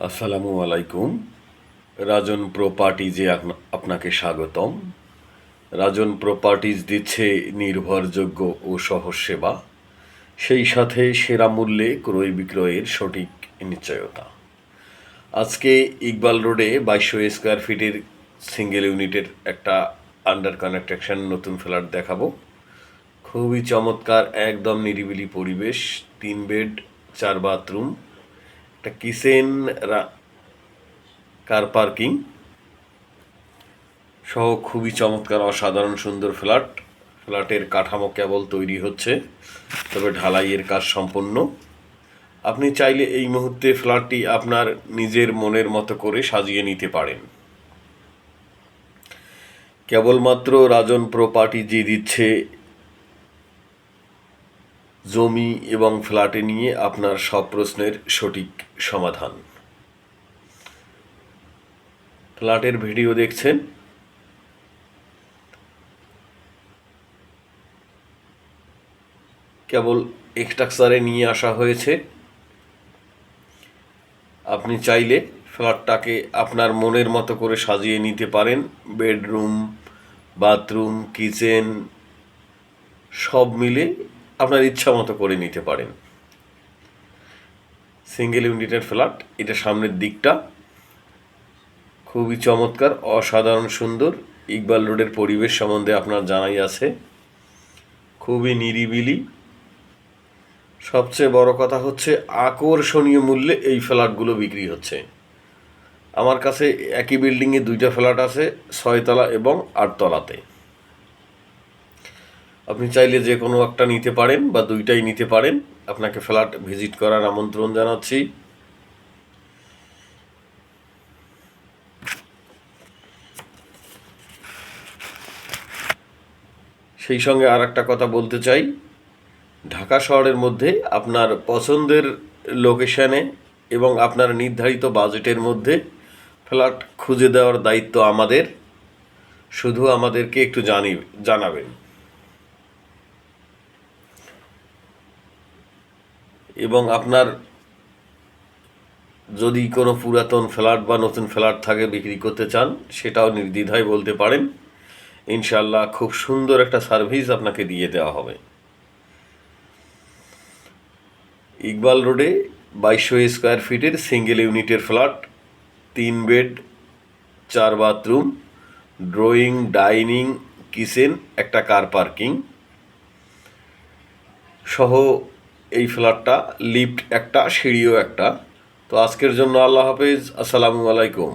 আসসালামু আলাইকুম। রাজন প্রপার্টিজে আপনা- আপনাকে স্বাগতম। রাজন প্রপার্টিজ দিচ্ছে নির্ভরযোগ্য ও সহজ সেবা। সেই সাথে সেরা মূল্যে ক্রয় বিক্রয়ের সঠিক নিশ্চয়তা। আজকে ইকবাল রোডে বাইশশো স্কোয়ার ফিটের সিঙ্গেল ইউনিটের একটা আন্ডার কনস্ট্রাকশন নতুন ফ্ল্যাট দেখাবো। খুবই চমৎকার, একদম নিরিবিলি পরিবেশ, তিন বেড চার বাথরুম একটা কিচেন কার পার্কিং সহ খুবই চমৎকার, অসাধারণ, সুন্দর ফ্ল্যাট। ফ্ল্যাটের কাঠামো কেবল তৈরি হচ্ছে, তবে ঢালাইয়ের কাজ সম্পন্ন। আপনি চাইলে এই মুহূর্তে ফ্ল্যাটটি আপনার নিজের মনের মতো করে সাজিয়ে নিতে পারেন। কেবলমাত্র রাজন প্রপার্টি যে দিচ্ছে জমি এবং ফ্ল্যাটে নিয়ে আপনার সব প্রশ্নের সঠিক সমাধান। ফ্ল্যাটের ভিডিও দেখছেন। কেবল এক্সট্রাকচারে নিয়ে আসা হয়েছে। আপনি চাইলে ফ্ল্যাটটাকে আপনার মনের মতো করে সাজিয়ে নিতে পারেন। বেডরুম, বাথরুম, কিচেন, সব মিলে আপনার ইচ্ছা মতো করে নিতে পারেন। সিঙ্গেল ইউনিটের ফ্ল্যাট, এটা সামনের দিকটা। খুবই চমৎকার, অসাধারণ, সুন্দর। ইকবাল রোডের পরিবেশ সম্বন্ধে আপনার জানাই আছে। খুবই নিরিবিলি। সবচেয়ে বড় কথা হচ্ছে, আকর্ষণীয় মূল্যে এই ফ্ল্যাটগুলো বিক্রি হচ্ছে। আমার কাছে একই বিল্ডিংয়ে দুইটা ফ্ল্যাট আছে, ছয়তলা এবং আটতলাতে। আপনি চাইলে যে কোনো একটা নিতে পারেন বা দুইটাই নিতে পারেন। আপনাকে ফ্ল্যাট ভিজিট করার আমন্ত্রণ জানাচ্ছি। সেই সঙ্গে আর একটা কথা বলতে চাই। ঢাকা শহরের মধ্যে আপনার পছন্দের লোকেশানে এবং আপনার নির্ধারিত বাজেটের মধ্যে ফ্ল্যাট খুঁজে দেওয়ার দায়িত্ব আমাদের। শুধু আমাদেরকে একটু জানি, জানাবেন। এবং আপনার যদি কোনো পুরাতন ফ্ল্যাট বা নতুন ফ্ল্যাট থাকে, বিক্রি করতে চান, সেটাও নির্দ্বিধায় বলতে পারেন। ইনশাল্লাহ খুব সুন্দর একটা সার্ভিস আপনাকে দিয়ে দেওয়া হবে। ইকবাল রোডে বাইশশো স্কোয়ার ফিটের সিঙ্গেল ইউনিটের ফ্ল্যাট, তিন বেড, চার বাথরুম, ড্রয়িং, ডাইনিং, কিচেন, একটা কার পার্কিং সহ এই ফ্ল্যাটটা লিফ্ট একটা সিঁড়িও একটা। তো আজকের জন্য আল্লাহ হাফিজ। আসসালামু আলাইকুম।